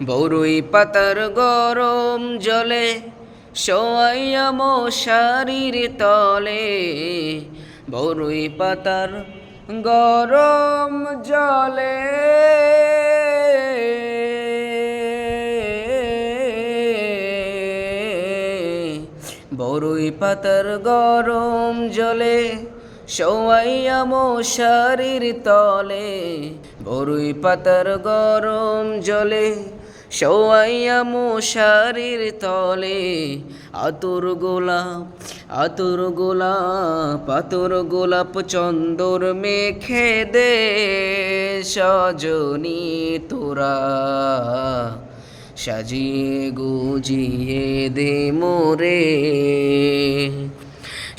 বড়ই পাতার গরম জলে সোয়াইয়া মশারির তলে। বড়ই পাতার গরম জলে বড়ই পাতার গরম জলে সোয়াইয়া মশারির তলে বড়ই পাতার গরম জলে সোয়াইয়া মশারির তলে, আতুর গোলাপ আতুর গোলাপ আতুর গোলাপ চন্দর মেখে দে সজনী তোরা। সাজিয়ে গুজিয়ে দে মোরে।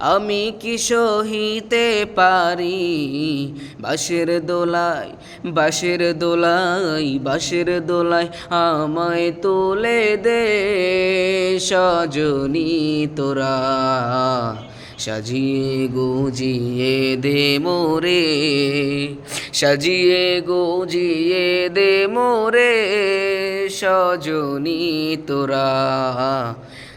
আমি কি সহিতে পারি? বাঁশের দোলাই বাঁশের দোলাই বাঁশের দোলাই আমায় তোলে দে সজনী তোরা। সাজিয়ে গুজিয়ে দে মোরে, সাজিয়ে গুজিয়ে দে মোরে সজনী তোরা।